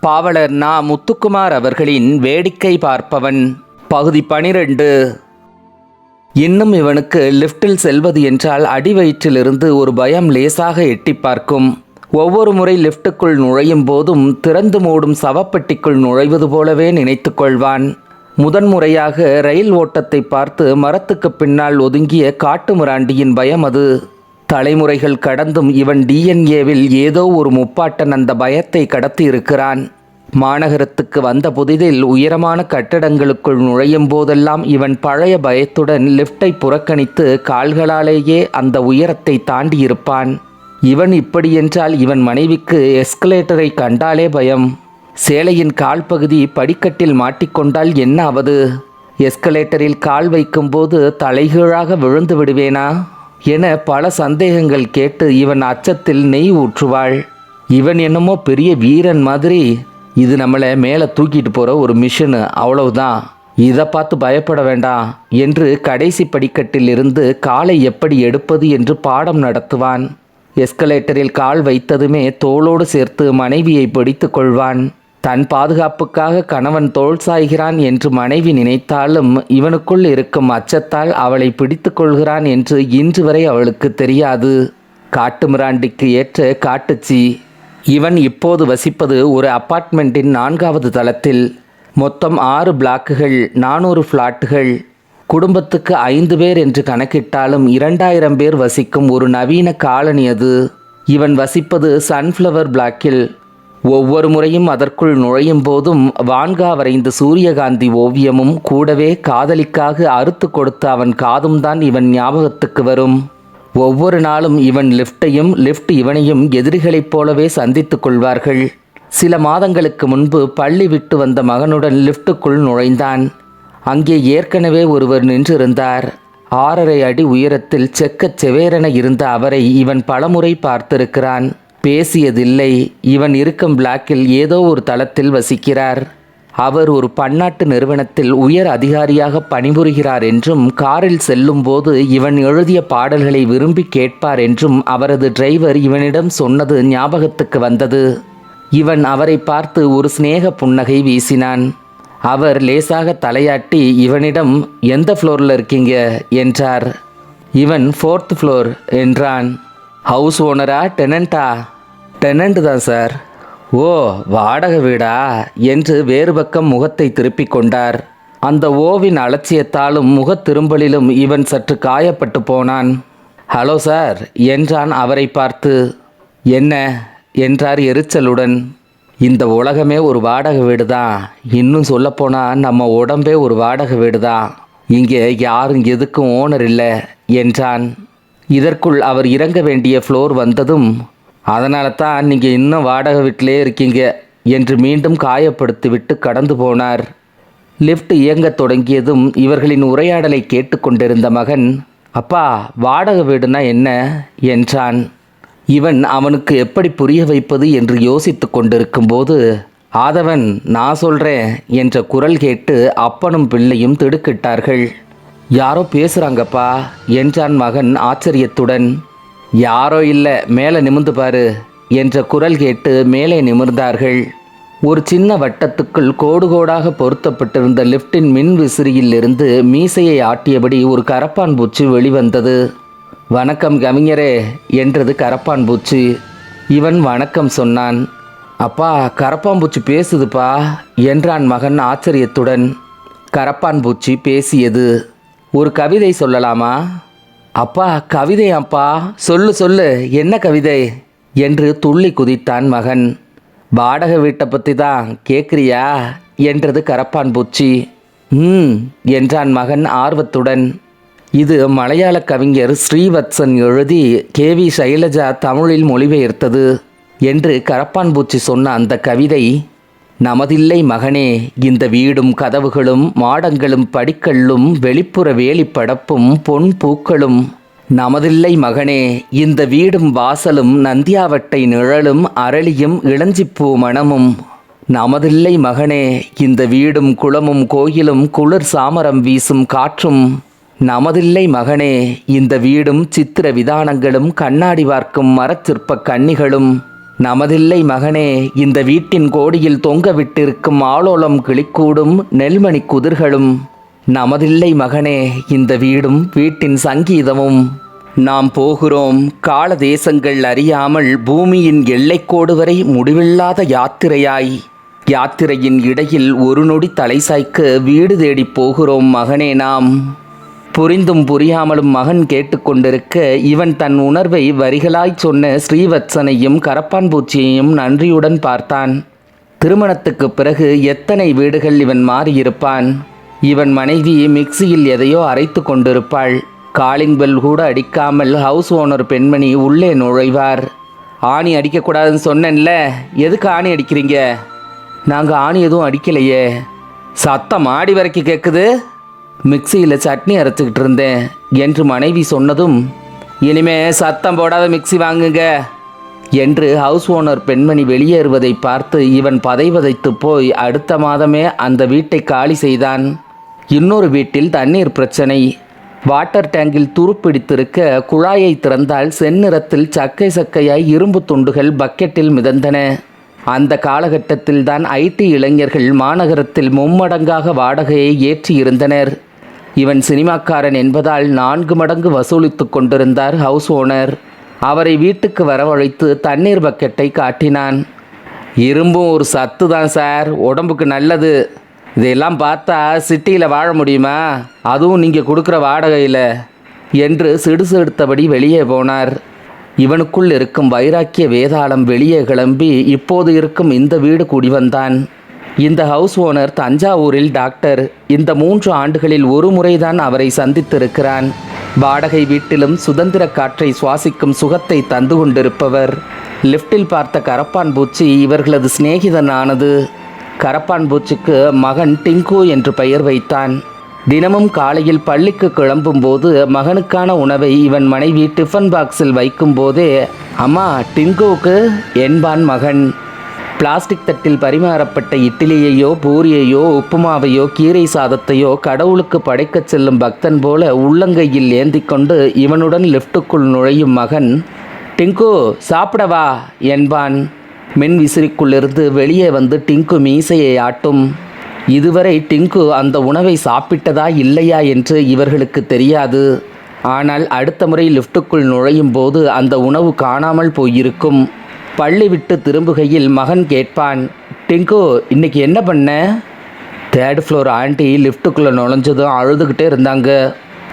பாவலர் நா முத்துக்குமார் அவர்களின் வேடிக்கை பார்ப்பவன். பகுதி பனிரெண்டு. இன்னும் இவனுக்கு லிஃப்ட்டில் செல்வது என்றால் அடிவயிற்றிலிருந்து ஒரு பயம் லேசாக எட்டி பார்க்கும். ஒவ்வொரு முறை லிஃப்ட்டுக்குள் நுழையும் போதும் திறந்து மூடும் சவப்பெட்டிக்குள் நுழைவது போலவே நினைத்து கொள்வான். முதன்முறையாக ரயில் ஓட்டத்தை பார்த்து மரத்துக்கு பின்னால் ஒதுங்கிய காட்டுமிராண்டியின் பயம் அது. தலைமுறைகள் கடந்தும் இவன் டிஎன்ஏவில் ஏதோ ஒரு முப்பாட்டன் அந்த பயத்தை கடத்தி இருக்கிறான் மாநகரத்துக்கு வந்த புதிதில் உயரமான கட்டடங்களுக்குள் நுழையும் போதெல்லாம் இவன் பழைய பயத்துடன் லிஃப்டை புறக்கணித்து கால்களாலேயே அந்த உயரத்தை தாண்டி இருப்பான் இவன் இப்படி என்றால் இவன் மனைவிக்கு எஸ்கலேட்டரை கண்டாலே பயம். சேலையின் கால் பகுதி படிக்கட்டில் மாட்டிக்கொண்டால் என்ன ஆவது? எஸ்கலேட்டரில் கால் வைக்கும்போது தலைகீழாக விழுந்து விடுவேனா? என பல சந்தேகங்கள் கேட்டு இவன் அச்சத்தில் நெய் ஊற்றுவாள். இவன் என்னமோ பெரிய வீரன் மாதிரி. இது நம்மளை மேலே தூக்கிட்டு போகிற ஒரு மிஷினு அவ்வளவுதான். இதை பார்த்து பயப்பட வேண்டாம் என்று கடைசி படிக்கட்டில் இருந்து காலை எப்படி எடுப்பது என்று பாடம் நடத்துவான். எஸ்கலேட்டரில் கால் வைத்ததுமே தோளோடு சேர்த்து மனைவியை பிடித்து கொள்வான். தன் பாதுகாப்புக்காக கணவன் தோல் சாய்கிறான் என்று மனைவி நினைத்தாலும் இவனுக்குள் இருக்கும் அச்சத்தால் அவளை பிடித்து கொள்கிறான் என்று இன்று வரை அவளுக்கு தெரியாது. காட்டுமிராண்டிக்கு ஏற்ற காட்டுச்சி. இவன் இப்போது வசிப்பது ஒரு அப்பார்ட்மெண்ட்டின் நான்காவது தளத்தில். மொத்தம் ஆறு பிளாக்குகள் நானூறு ஃப்ளாட்டுகள். குடும்பத்துக்கு ஐந்து பேர் என்று கணக்கிட்டாலும் இரண்டாயிரம் பேர் வசிக்கும் ஒரு நவீன காலனி அது. இவன் வசிப்பது சன்ஃப்ளவர் பிளாக்கில். ஒவ்வொரு முறையும் அதற்குள் நுழையும் போதும் வான்கா வரைந்த சூரியகாந்தி ஓவியமும் கூடவே காதலிக்காக அறுத்து கொடுத்த அவன் காதும் தான் இவன் ஞாபகத்துக்கு வரும். ஒவ்வொரு நாளும் இவன் லிஃப்ட்டையும் லிஃப்ட் இவனையும் எதிரிகளைப் போலவே சந்தித்துக் கொள்வார்கள். சில மாதங்களுக்கு முன்பு பள்ளி விட்டு வந்த மகனுடன் லிஃப்ட்டுக்குள் நுழைந்தான். அங்கே ஏற்கனவே ஒருவர் நின்றிருந்தார். ஆறரை அடி உயரத்தில் செக்கச் செவேரென இருந்த அவரை இவன் பலமுறை பார்த்திருக்கிறான். பேசியதில்லை. இவன் இருக்கும் பிளாக்கில் ஏதோ ஒரு தளத்தில் வசிக்கிறார். அவர் ஒரு பன்னாட்டு நிறுவனத்தில் உயர் அதிகாரியாக பணிபுரிகிறார் என்றும் காரில் செல்லும்போது இவன் எழுதிய பாடல்களை விரும்பி கேட்பார் என்றும் அவரது டிரைவர் இவனிடம் சொன்னது ஞாபகத்துக்கு வந்தது. இவன் அவரை பார்த்து ஒரு சிநேக புன்னகை வீசினான். அவர் லேசாக தலையாட்டி இவனிடம் எந்த ஃப்ளோரில் இருக்கீங்க? என்றார். இவன் ஃபோர்த் ஃப்ளோர் என்றான். ஹவுஸ் ஓனரா டெனண்ட்டா டெனண்ட் தான் சார் ஓ வாடகை வீடா? என்று வேறு பக்கம் முகத்தை திருப்பிக் கொண்டார். அந்த ஓவின் அலட்சியத்தாலும் முகத் திரும்பலிலும் இவன் சற்று காயப்பட்டு போனான். ஹலோ சார் என்றான் அவரை பார்த்து. என்ன? என்றார் எரிச்சலுடன். இந்த உலகமே ஒரு வாடகை வீடு தான் இன்னும் சொல்லப்போனால் நம்ம உடம்பே ஒரு வாடகை வீடு தான் இங்கே யாரும் எதுக்கும் ஓனர் இல்லை என்றான். இதற்குள் அவர் இறங்க வேண்டிய ஃப்ளோர் வந்ததும் அதனால தான் நீங்கள் இன்னும் வாடகை வீட்டிலே இருக்கீங்க என்று மீண்டும் காயப்படுத்திவிட்டு கடந்து போனார். லிஃப்ட் இயங்கத் தொடங்கியதும் இவர்களின் உரையாடலை கேட்டுக்கொண்டிருந்த மகன் அப்பா வாடகை வீடுனா என்ன? என்றான். இவன் அவனுக்கு எப்படி புரிய வைப்பது என்று யோசித்து கொண்டிருக்கும்போது ஆதவன் நான் சொல்கிறேன் என்ற குரல் கேட்டு அப்பனும் பிள்ளையும் திடுக்கிட்டார்கள். யாரோ பேசுகிறாங்கப்பா என்றான் மகன் ஆச்சரியத்துடன். யாரோ இல்லை மேலே நிமிர்ந்து பாரு என்ற குரல் கேட்டு மேலே நிமிர்ந்தார்கள். ஒரு சின்ன வட்டத்துக்குள் கோடு கோடாக பொருத்தப்பட்டிருந்த லிஃப்டின் மின் விசிறியிலிருந்து மீசையை ஆட்டியபடி ஒரு கரப்பான் பூச்சி வெளிவந்தது. வணக்கம் கவிஞரே என்றது கரப்பான் பூச்சி. இவன் வணக்கம் சொன்னான். அப்பா கரப்பான்பூச்சி பேசுதுப்பா என்றான் மகன் ஆச்சரியத்துடன். கரப்பான் பூச்சி பேசியது. ஒரு கவிதை சொல்லலாமா? அப்பா கவிதை அப்பா சொல்லு சொல்லு. என்ன கவிதை? என்று துள்ளி குதித்தான் மகன். வாடகை வீட்டை பற்றி தான் கேட்குறியா என்றது கரப்பான் பூச்சி. ம் என்றான் மகன் ஆர்வத்துடன். இது மலையாள கவிஞர் ஸ்ரீவத்சன் எழுதி கே வி சைலஜா தமிழில் மொழிபெயர்த்தது. என்று கரப்பான் பூச்சி சொன்ன அந்த கவிதை நமதில்லை மகனே இந்த வீடும் கதவுகளும் மாடங்களும் படிக்கல்லும் வெளிப்புற வேலிப்படப்பும் பொன் பூக்களும். நமதில்லை மகனே இந்த வீடும் வாசலும் நந்தியாவட்டை நிழலும் அரளியும் இளஞ்சிப்பூ மணமும். நமதில்லை மகனே இந்த வீடும் குளமும் கோயிலும் குளிர் சாமரம் வீசும் காற்றும். நமதில்லை மகனே இந்த வீடும் சித்திர விதானங்களும் கண்ணாடி வார்க்கும் மரச்சிற்ப கன்னிகளும் நமதில்லை மகனே இந்த வீட்டின் கோடியில் தொங்க விட்டிருக்கும் ஆளோலம் கிளிக்கூடும் நெல்மணி குதிர்களும். நமதில்லை மகனே இந்த வீடும் வீட்டின் சங்கீதமும். நாம் போகிறோம் கால தேசங்கள் அறியாமல் பூமியின் எல்லைக்கோடு வரை முடிவில்லாத யாத்திரையாய். யாத்திரையின் இடையில் ஒரு நொடி தலை சாய்க்க வீடு தேடிப் போகிறோம் மகனே நாம். புரிந்தும் புரியாமலும் மகன் கேட்டுக்கொண்டிருக்க இவன் தன் உணர்வை வரிகளாய்ச் சொன்ன ஸ்ரீவத்சனையும் கரப்பான் பூச்சியையும் நன்றியுடன் பார்த்தான். திருமணத்துக்குப் பிறகு எத்தனை வீடுகள் இவன் மாறியிருப்பான்? இவன் மனைவி மிக்சியில் எதையோ அரைத்து கொண்டிருப்பாள். காலிங் பெல் கூட அடிக்காமல் ஹவுஸ் ஓனர் பெண்மணி உள்ளே நுழைவார். ஆணி அடிக்கக்கூடாதுன்னு சொன்னேன்ல எதுக்கு ஆணி அடிக்கிறீங்க? நாங்கள் ஆணி எதுவும் அடிக்கலையே. சத்தம் ஆடி வரைக்கும் கேட்குது மிக்சியில் சட்னி அரைச்சிக்கிட்டு இருந்தேன். என்று மனைவி சொன்னதும் இனிமே சத்தம் போடாத மிக்ஸி வாங்குங்க. என்று ஹவுஸ் ஓனர் பெண்மணி வெளியேறுவதை பார்த்து இவன் பதைவதைத்து போய் அடுத்த மாதமே அந்த வீட்டை காலி செய்தான். இன்னொரு வீட்டில் தண்ணீர் பிரச்சனை. வாட்டர் டேங்கில் துருப்பிடித்திருக்க குழாயை திறந்தால் செந்நிறத்தில் சக்கை சக்கையாய் இரும்பு துண்டுகள் பக்கெட்டில் மிதந்தன. அந்த காலகட்டத்தில் தான் ஐடி இளைஞர்கள் மாநகரத்தில் மும்மடங்காக வாடகையை ஏற்றி இருந்தனர் இவன் சினிமாக்காரன் என்பதால் நான்கு மடங்கு வசூலித்துக் கொண்டிருந்தார் ஹவுஸ் ஓனர். அவரை வீட்டுக்கு வரவழைத்து தண்ணீர் பக்கெட்டை காட்டினான். இரும்பும் ஒரு சத்து தான் சார் உடம்புக்கு நல்லது. இதையெல்லாம் பார்த்தா சிட்டியில் வாழ முடியுமா? அதுவும் நீங்கள் கொடுக்குற வாடகையில் என்று சிடுசெடுத்தபடி வெளியே போனார். இவனுக்குள் இருக்கும் வைராக்கிய வேதாளம் வெளியே கிளம்பி இப்போது இருக்கும் இந்த வீடு குடிவந்தான் இந்த ஹவுஸ் ஓனர் தஞ்சாவூரில் டாக்டர் இந்த மூன்று ஆண்டுகளில் ஒரு முறைதான் அவரை சந்தித்திருக்கிறான். வாடகை வீட்டிலும் சுதந்திர காற்றை சுவாசிக்கும் சுகத்தை தந்து கொண்டிருப்பவர். லிஃப்டில் பார்த்த கரப்பான் பூச்சி இவர்களது சிநேகிதனானது. கரப்பான் பூச்சிக்கு மகன் டிங்கு என்று பெயர் வைத்தான். தினமும் காலையில் பள்ளிக்கு கிளம்பும்போது மகனுக்கான உணவை இவன் மனைவி டிஃபன் பாக்ஸில் வைக்கும்போதே அம்மா டிங்குவுக்கு என்பான் மகன். பிளாஸ்டிக் தட்டில் பரிமாறப்பட்ட இட்லியையோ பூரியையோ உப்புமாவையோ கீரை சாதத்தையோ கடவுளுக்கு படைக்கச் செல்லும் பக்தன் போல உள்ளங்கையில் ஏந்தி கொண்டு இவனுடன் லிஃப்ட்டுக்குள் நுழையும் மகன் டிங்கு சாப்பிடவா என்பான். மின் விசிறிக்குள்ளிருந்து வெளியே வந்து டிங்கு மீசையை ஆட்டும். இதுவரை டிங்கு அந்த உணவை சாப்பிட்டதா இல்லையா என்று இவர்களுக்கு தெரியாது. ஆனால் அடுத்த முறை லிஃப்ட்டுக்குள் நுழையும் போது அந்த உணவு காணாமல் போயிருக்கும். பள்ளி விட்டு திரும்புகையில் மகன் கேட்பான் டிங்கு இன்னைக்கு என்ன பண்ண? தேர்ட் ஃப்ளோர் ஆண்டி லிஃப்ட்டுக்குள்ளே நுழைஞ்சதும் அழுதுகிட்டே இருந்தாங்க.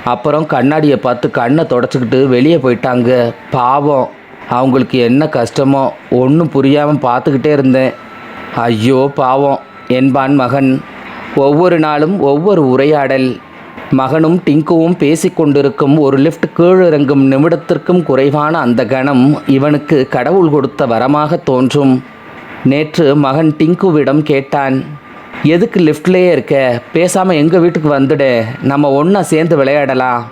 அப்புறம் கண்ணாடியை பார்த்து கண்ணை தொடச்சிக்கிட்டு வெளியே போயிட்டாங்க. பாவம் அவங்களுக்கு என்ன கஷ்டமோ ஒன்றும் புரியாமல் பார்த்துக்கிட்டே இருந்தேன். ஐயோ பாவம் என்பான் மகன். ஒவ்வொரு நாளும் ஒவ்வொரு உரையாடல். மகனும் டிங்குவும் பேசிக்கொண்டிருக்கும் ஒரு லிஃப்ட் கீழிறங்கும் நிமிடத்திற்கும் குறைவான அந்த கணம் இவனுக்கு கடவுள் கொடுத்த வரமாக தோன்றும். நேற்று மகன் டிங்குவிடம் கேட்டான் எதுக்கு லிஃப்ட்லேயே இருக்க? பேசாமல் எங்கள் வீட்டுக்கு வந்துடு. நம்ம ஒன்றா சேர்ந்து விளையாடலாம்.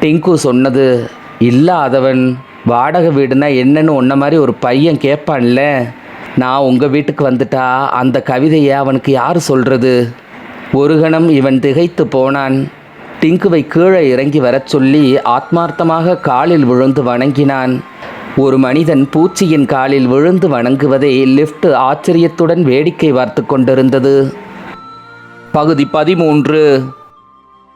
டிங்கு சொன்னது இல்லாதவன் வாடகை வீடுனா என்னன்னு உன்ன மாதிரி ஒரு பையன் கேட்பான்ல. நான் உங்கள் வீட்டுக்கு வந்துட்டா அந்த கவிதையை அவனுக்கு யார் சொல்கிறது ஒரு கணம் இவன் திகைத்து போனான். டிங்குவை கீழே இறங்கி வரச் சொல்லி ஆத்மார்த்தமாக காலில் விழுந்து வணங்கினான். ஒரு மனிதன் பூச்சியின் காலில் விழுந்து வணங்குவதை லிஃப்ட் ஆச்சரியத்துடன் வேடிக்கை பார்த்து கொண்டிருந்தது. பகுதி பதிமூன்று.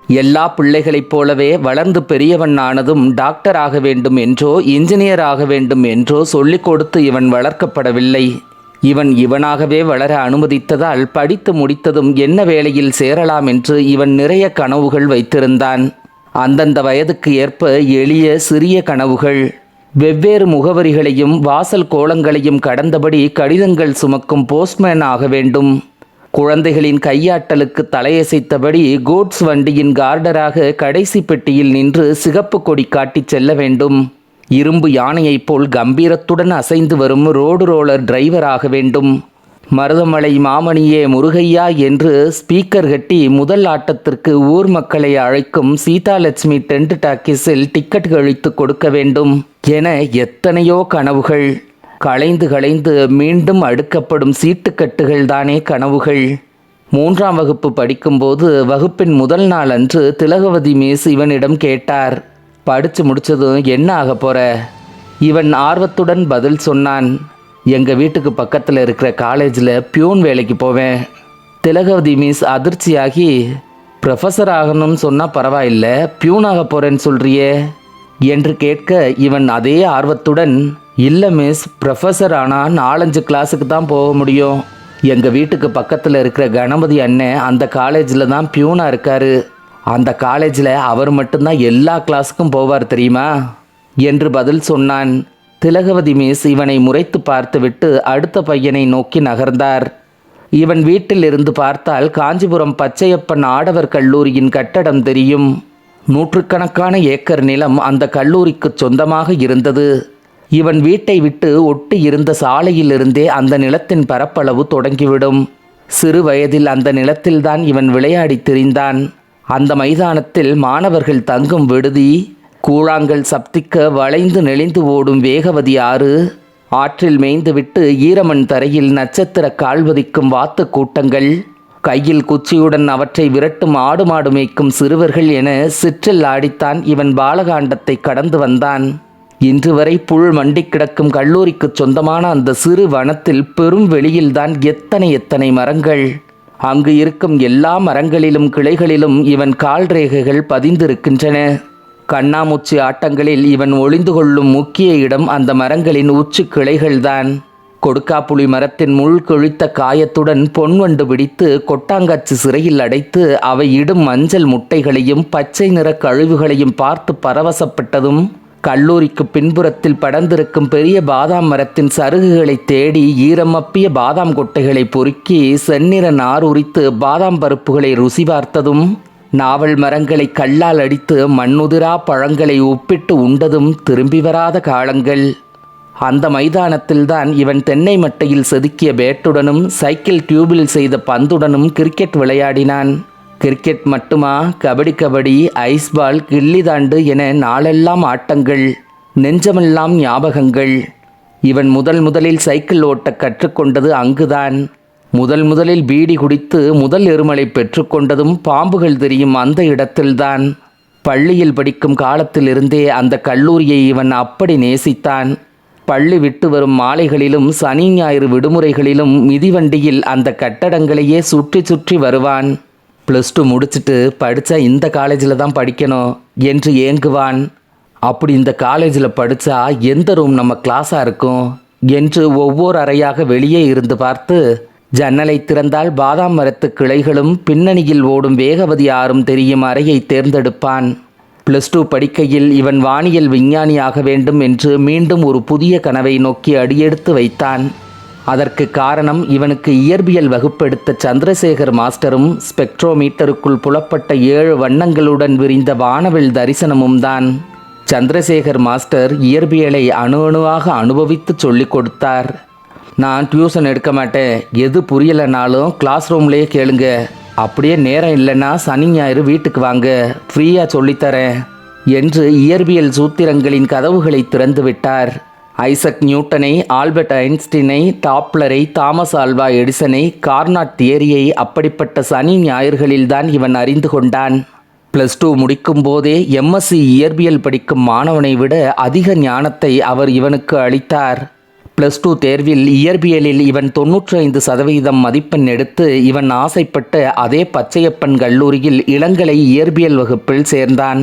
எல்லா பிள்ளைகளைப் போலவே வளர்ந்து பெரியவன் ஆனதும் டாக்டர் ஆக வேண்டும் என்றோ இன்ஜினியர் ஆக வேண்டும் என்றோ சொல்லிக் கொடுத்து இவன் வளர்க்கப்படவில்லை. இவன் இவனாகவே வளர அனுமதித்ததால் படித்து முடித்ததும் என்ன வேலையில் சேரலாம் என்று இவன் நிறைய கனவுகள் வைத்திருந்தான். அந்தந்த வயதுக்கு ஏற்ப எளிய சிறிய கனவுகள். வெவ்வேறு முகவரிகளையும் வாசல் கோலங்களையும் கடந்தபடி கடிதங்கள் சுமக்கும் போஸ்ட்மேன் ஆக வேண்டும். குழந்தைகளின் கையாட்டலுக்கு தலையசைத்தபடி கோட்ஸ் வண்டியின் கார்டராக கடைசி பெட்டியில் நின்று சிகப்பு கொடி காட்டிச் செல்ல வேண்டும். இரும்பு யானையைப் போல் கம்பீரத்துடன் அசைந்து வரும் ரோடு ரோலர் டிரைவராக வேண்டும். மருதமலை மாமணியே முருகையா என்று ஸ்பீக்கர் கட்டி முதல் ஆட்டத்திற்கு ஊர் மக்களை அழைக்கும் சீதாலட்சுமி டென்ட் டாக்கீஸில் டிக்கெட் கழித்து கொடுக்க வேண்டும் என எத்தனையோ கனவுகள். களைந்து களைந்து மீண்டும் அடுக்கப்படும் சீட்டுக்கட்டுகள் தானே கனவுகள். மூன்றாம் வகுப்பு படிக்கும்போது வகுப்பின் முதல் நாள் அன்று திலகவதி மிஸ் இவனிடம் கேட்டார். படித்து முடித்ததும் என்ன ஆக போற? இவன் ஆர்வத்துடன் பதில் சொன்னான். எங்கள் வீட்டுக்கு பக்கத்தில் இருக்கிற காலேஜில் பியூன் வேலைக்கு போவேன். திலகவதி மிஸ் அதிர்ச்சியாகி ப்ரொஃபஸர் ஆகணும்னு சொன்னால் பரவாயில்ல பியூனாக போகிறேன்னு சொல்கிறியே என்று கேட்க இவன் அதே ஆர்வத்துடன் இல்லை மிஸ் ப்ரொஃபஸர் ஆனால் நாலஞ்சு கிளாஸுக்கு தான் போக முடியும். எங்கள் வீட்டுக்கு பக்கத்தில் இருக்கிற கணபதி அண்ணன் அந்த காலேஜில் தான் பியூனாக இருக்காரு. அந்த காலேஜில் அவர் மட்டும்தான் எல்லா கிளாஸுக்கும் போவார் தெரியுமா? என்று பதில் சொன்னான். திலகவதி மிஸ் இவனை முறைத்து பார்த்துவிட்டு அடுத்த பையனை நோக்கி நகர்ந்தார். இவன் வீட்டில் இருந்து பார்த்தால் காஞ்சிபுரம் பச்சையப்பன் ஆடவர் கல்லூரியின் கட்டடம் தெரியும். நூற்றுக்கணக்கான ஏக்கர் நிலம் அந்த கல்லூரிக்கு சொந்தமாக இருந்தது. இவன் வீட்டை விட்டு ஒட்டி இருந்த சாலையிலிருந்தே அந்த நிலத்தின் பரப்பளவு தொடங்கிவிடும். சிறு வயதில் அந்த நிலத்தில்தான் இவன் விளையாடி திரிந்தான். அந்த மைதானத்தில் மாணவர்கள் தங்கும் விடுதி கூழாங்கல் சப்திக்க வளைந்து நெளிந்து ஓடும் வேகவதி ஆறு ஆற்றில் மேய்ந்துவிட்டு ஈரமண் தரையில் நட்சத்திர கால்வதிக்கும் வாத்து கூட்டங்கள் கையில் குச்சியுடன் அவற்றை விரட்டும் ஆடு மாடு மேய்க்கும் சிறுவர்கள் என சிற்றில் ஆடித்தான் இவன் பாலகாண்டத்தை கடந்து வந்தான். இன்று வரை புல் மண்டி கிடக்கும் கல்லூரிக்குச் சொந்தமான அந்த சிறு வனத்தில் பெரும் வெளியில்தான் எத்தனை எத்தனை மரங்கள். அங்கு இருக்கும் எல்லா மரங்களிலும் கிளைகளிலும் இவன் கால் ரேகைகள் பதிந்திருக்கின்றன. கண்ணாமூச்சி ஆட்டங்களில் இவன் ஒளிந்து கொள்ளும் முக்கிய இடம் அந்த மரங்களின் உச்சி கிளைகள்தான். கொடுக்காப்புளி மரத்தின் முள் கிழித்த காயத்துடன் பொன்வண்டு பிடித்து கொட்டாங்காச்சு சிறையில் அடைத்து அவை இடும் மஞ்சள் முட்டைகளையும் பச்சை நிற கழிவுகளையும் பார்த்து பரவசப்பட்டதும் கல்லூரிக்கு பின்புறத்தில் படர்ந்திருக்கும் பெரிய பாதாம் மரத்தின் சருகுகளை தேடி ஈரமப்பிய பாதாம் கொட்டைகளை பொறுக்கி செந்நிற நார் உரித்து பாதாம் பருப்புகளை ருசி பார்த்ததும் நாவல் மரங்களை கல்லால் அடித்து மண்ணுதிரா பழங்களை உப்பிட்டு உண்டதும் திரும்பி வராத காலங்கள். அந்த மைதானத்தில்தான் இவன் தென்னை மட்டையில் செதுக்கிய பேட்டுடனும் சைக்கிள் டியூபில் செய்த பந்துடனும் கிரிக்கெட் விளையாடினான். கிரிக்கெட் மட்டுமா? கபடி கபடி ஐஸ்பால் கில்லிதாண்டு என நாளெல்லாம் ஆட்டங்கள் நெஞ்சமெல்லாம் ஞாபகங்கள். இவன் முதல் முதலில் சைக்கிள் ஓட்ட கற்றுக்கொண்டது அங்குதான். முதல் முதலில் பீடி குடித்து முதல் எருமலை பெற்றுக்கொண்டதும் பாம்புகள் தெரியும் அந்த இடத்தில்தான். பள்ளியில் படிக்கும் காலத்திலிருந்தே அந்த கல்லூரியை இவன் அப்படி நேசித்தான். பள்ளி விட்டு வரும் மாலைகளிலும் சனி ஞாயிறு விடுமுறைகளிலும் மிதிவண்டியில் அந்த கட்டடங்களையே சுற்றி சுற்றி வருவான். ப்ளஸ் டூ முடிச்சுட்டு படித்தா இந்த காலேஜில் தான் படிக்கணும் என்று ஏங்குவான். அப்படி இந்த காலேஜில் படித்தா எந்த ரூம் நம்ம கிளாஸாக இருக்கும் என்று ஒவ்வொரு அறையாக வெளியே இருந்து பார்த்து ஜன்னலை திறந்தால் பாதாம் மரத்து கிளைகளும் பின்னணியில் ஓடும் வேகவதி ஆறும் தெரியும் அறையை தேர்ந்தெடுப்பான். ப்ளஸ் டூ படிக்கையில் இவன் வானியல் விஞ்ஞானியாக வேண்டும் என்று மீண்டும் ஒரு புதிய கனவை நோக்கி அடியெடுத்து வைத்தான். அதற்கு காரணம் இவனுக்கு இயற்பியல் வகுப்பெடுத்த சந்திரசேகர் மாஸ்டரும் ஸ்பெக்ட்ரோமீட்டருக்குள் புலப்பட்ட ஏழு வண்ணங்களுடன் விரிந்த வானவில் தரிசனமும் தான். சந்திரசேகர் மாஸ்டர் இயற்பியலை அணு அணுவாக அனுபவித்து சொல்லிக் கொடுத்தார். நான் டியூஷன் எடுக்க மாட்டேன். எது புரியலைனாலும் கிளாஸ் ரூம்லேயே கேளுங்க. அப்படியே நேரம் இல்லைன்னா சனி ஞாயிறு வீட்டுக்கு வாங்க. ஃப்ரீயாக சொல்லித்தரேன் என்று இயற்பியல் சூத்திரங்களின் கதவுகளை திறந்து விட்டார். ஐசக் நியூட்டனை ஆல்பர்ட் ஐன்ஸ்டீனை டாப்லரை தாமஸ் ஆல்வா எடிசனை கார்னாட் தியரியை அப்படிப்பட்ட சனி ஞாயிறுகளில்தான் இவன் அறிந்து கொண்டான். ப்ளஸ் டூ முடிக்கும் போதே எம்எஸ்சி இயற்பியல் படிக்கும் மாணவனை விட அதிக ஞானத்தை அவர் இவனுக்கு அளித்தார். ப்ளஸ் டூ தேர்வில் இயற்பியலில் இவன் தொன்னூற்றி ஐந்து சதவீதம் மதிப்பெண் எடுத்து இவன் ஆசைப்பட்ட அதே பச்சையப்பன் கல்லூரியில் இளங்கலை இயற்பியல் வகுப்பில் சேர்ந்தான்.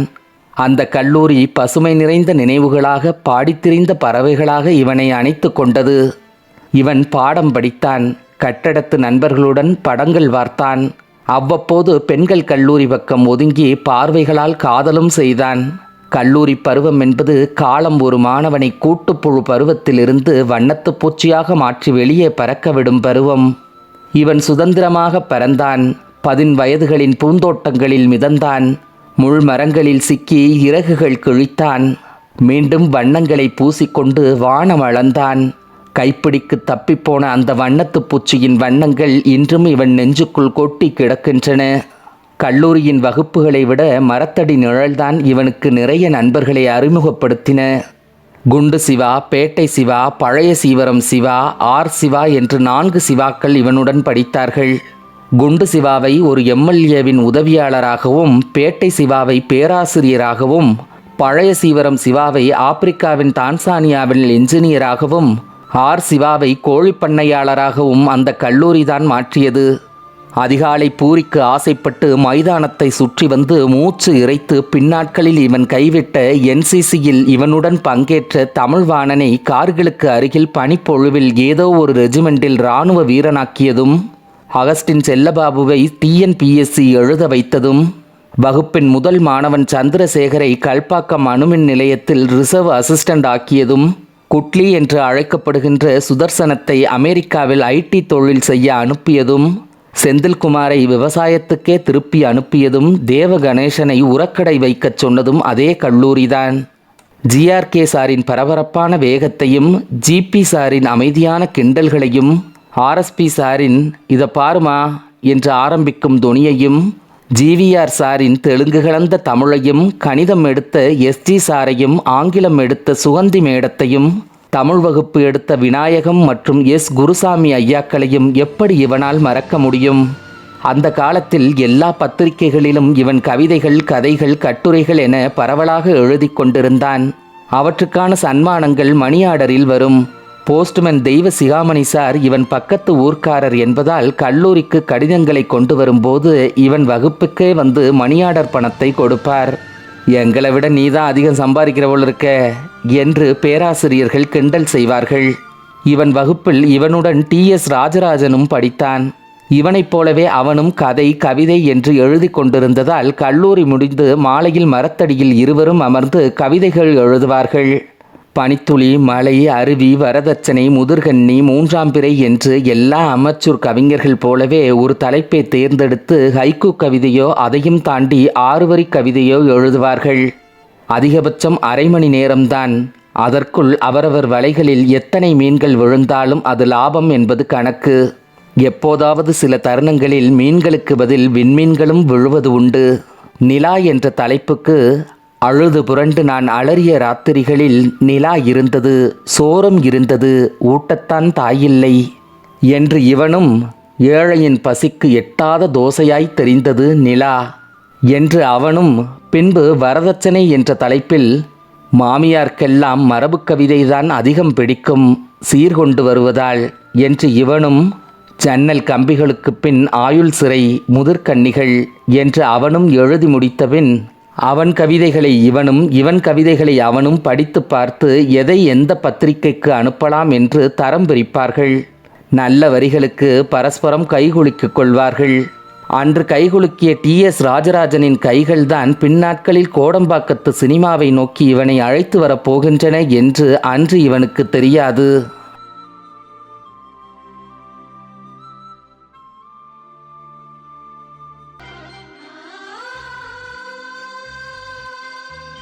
அந்த கல்லூரி பசுமை நிறைந்த நினைவுகளாக பாடித்திரிந்த பறவைகளாக இவனை அணைத்து கொண்டது. இவன் பாடம் படித்தான் கட்டடத்து நண்பர்களுடன் படங்கள் வார்த்தான். அவ்வப்போது பெண்கள் கல்லூரி பக்கம் ஒதுங்கி பார்வைகளால் காதலும் செய்தான். கல்லூரி பருவம் என்பது காலம் ஒரு மாணவனை கூட்டுப்புழு பருவத்திலிருந்து வண்ணத்துப் பூச்சியாக மாற்றி வெளியே பறக்க விடும் பருவம். இவன் சுதந்திரமாக பறந்தான் பதின் வயதுகளின் பூந்தோட்டங்களில் மிதந்தான். முள் மரங்களில் சிக்கி இறகுகள் கிழித்தான். மீண்டும் வண்ணங்களை பூசிக்கொண்டு வானம் அளந்தான். கைப்பிடிக்கு தப்பிப்போன அந்த வண்ணத்துப் பூச்சியின் வண்ணங்கள் இன்றும் இவன் நெஞ்சுக்குள் கொட்டி கிடக்கின்றன. கல்லூரியின் வகுப்புகளை விட மரத்தடி நிழல்தான் இவனுக்கு நிறைய நண்பர்களை அறிமுகப்படுத்தின. குண்டு சிவா பேட்டை சிவா பழைய சீவரம் சிவா ஆர் சிவா என்று நான்கு சிவாக்கள் இவனுடன் படித்தார்கள். குண்டு சிவாவை ஒரு எம்எல்ஏவின் உதவியாளராகவும் பேட்டை சிவாவை பேராசிரியராகவும் பழைய சீவரம் சிவாவை ஆப்பிரிக்காவின் தான்சானியாவில் இன்ஜினியராகவும் ஆர் சிவாவை கோழிப்பண்ணையாளராகவும் அந்த கல்லூரிதான் மாற்றியது. அதிகாலை பூரிக்கு ஆசைப்பட்டு மைதானத்தை சுற்றி வந்து மூச்சு இறைத்து பின்னாட்களில் இவன் கைவிட்ட என்சிசியில் இவனுடன் பங்கேற்ற தமிழ்வாணனை கார்களுக்கு அருகில் பனிப்பொழுவில் ஏதோ ஒரு ரெஜிமெண்டில் இராணுவ வீரனாக்கியதும் அகஸ்டின் செல்லபாபுவை டிஎன்பிஎஸ்சி எழுத வைத்ததும் வகுப்பின் முதல் மாணவன் சந்திரசேகரை கல்பாக்கம் அணுமின் நிலையத்தில் ரிசர்வ் அசிஸ்டண்ட் ஆக்கியதும் குட்லி என்று அழைக்கப்படுகின்ற சுதர்சனத்தை அமெரிக்காவில் ஐடி தொழில் செய்ய அனுப்பியதும் செந்தில்குமாரை விவசாயத்துக்கே திருப்பி அனுப்பியதும் தேவ கணேசனை உரக்கடை வைக்கச் சொன்னதும் அதே கல்லூரிதான். ஜிஆர்கே சாரின் பரபரப்பான வேகத்தையும் ஜிபி சாரின் அமைதியான கிண்டல்களையும் ஆர்எஸ்பி சாரின் இதை பாருமா என்று ஆரம்பிக்கும் துணியையும் ஜிவிஆர் சாரின் தெலுங்கு கலந்த தமிழையும் கணிதம் எடுத்த எஸ்ஜி சாரையும் ஆங்கிலம் எடுத்த சுகந்தி மேடத்தையும் தமிழ் வகுப்பு எடுத்த விநாயகம் மற்றும் எஸ் குருசாமி ஐயாக்களையும் எப்படி இவனால் மறக்க முடியும்? அந்த காலத்தில் எல்லா பத்திரிகைகளிலும் இவன் கவிதைகள் கதைகள் கட்டுரைகள் என பரவலாக எழுதி கொண்டிருந்தான். அவற்றுக்கான சன்மானங்கள் மணி ஆர்டரில் வரும். போஸ்ட்மேன் தெய்வ சிகாமணி சார் இவன் பக்கத்து ஊர்க்காரர் என்பதால் கல்லூரிக்கு கடிதங்களை கொண்டு வரும்போது இவன் வகுப்புக்கே வந்து மணியார்டர் பணத்தை கொடுப்பார். எங்களை விட நீதான் அதிகம் சம்பாதிக்கிறவள் இருக்க என்று பேராசிரியர்கள் கிண்டல் செய்வார்கள். இவன் வகுப்பில் இவனுடன் டி. எஸ். ராஜராஜனும் படித்தான். இவனைப் போலவே அவனும் கதை கவிதை என்று எழுதி கொண்டிருந்ததால் கல்லூரி முடிந்து மாலையில் மரத்தடியில் இருவரும் அமர்ந்து கவிதைகள் எழுதுவார்கள். பனித்துளி மலை அருவி வரதட்சணை முதிர்கன்னி மூன்றாம் பிறை என்று எல்லா அமச்சூர் கவிஞர்கள் போலவே ஒரு தலைப்பை தேர்ந்தெடுத்து ஹைக்கு கவிதையோ அதையும் தாண்டி ஆறுவரி கவிதையோ எழுதுவார்கள். அதிகபட்சம் அரை மணி நேரம்தான். அதற்குள் அவரவர் வலைகளில் எத்தனை மீன்கள் விழுந்தாலும் அது லாபம் என்பது கணக்கு. எப்போதாவது சில தருணங்களில் மீன்களுக்கு பதில் விண்மீன்களும் விழுவது உண்டு. நிலா என்ற தலைப்புக்கு அழுது புரண்டு நான் அலறிய ராத்திரிகளில் நிலா இருந்தது சோரம் இருந்தது ஊட்டத்தான் தாயில்லை என்று இவனும் ஏழையின் பசிக்கு எட்டாத தோசையாய் தெரிந்தது நிலா என்று அவனும் பின்பு வரதட்சணை என்ற தலைப்பில் மாமியார்க்கெல்லாம் மரபு கவிதைதான் அதிகம் பிடிக்கும் சீர்கொண்டு வருவதால் என்று இவனும் ஜன்னல் கம்பிகளுக்கு பின் ஆயுள் சிறை முதிர்கன்னிகள் என்று அவனும் எழுதி முடித்தபின் அவன் கவிதைகளை இவனும் இவன் கவிதைகளை அவனும் படித்து பார்த்து எதை எந்த பத்திரிகைக்கு அனுப்பலாம் என்று தரம் பிரிப்பார்கள். நல்ல வரிகளுக்கு பரஸ்பரம் கைகுலுக்கிக் கொள்வார்கள். அன்று கைகுலுக்கிய டி. எஸ். ராஜராஜனின் கைகள்தான் பின்னாட்களில் கோடம்பாக்கத்து சினிமாவை நோக்கி இவனை அழைத்து வரப் போகின்றன என்று அன்று இவனுக்கு தெரியாது.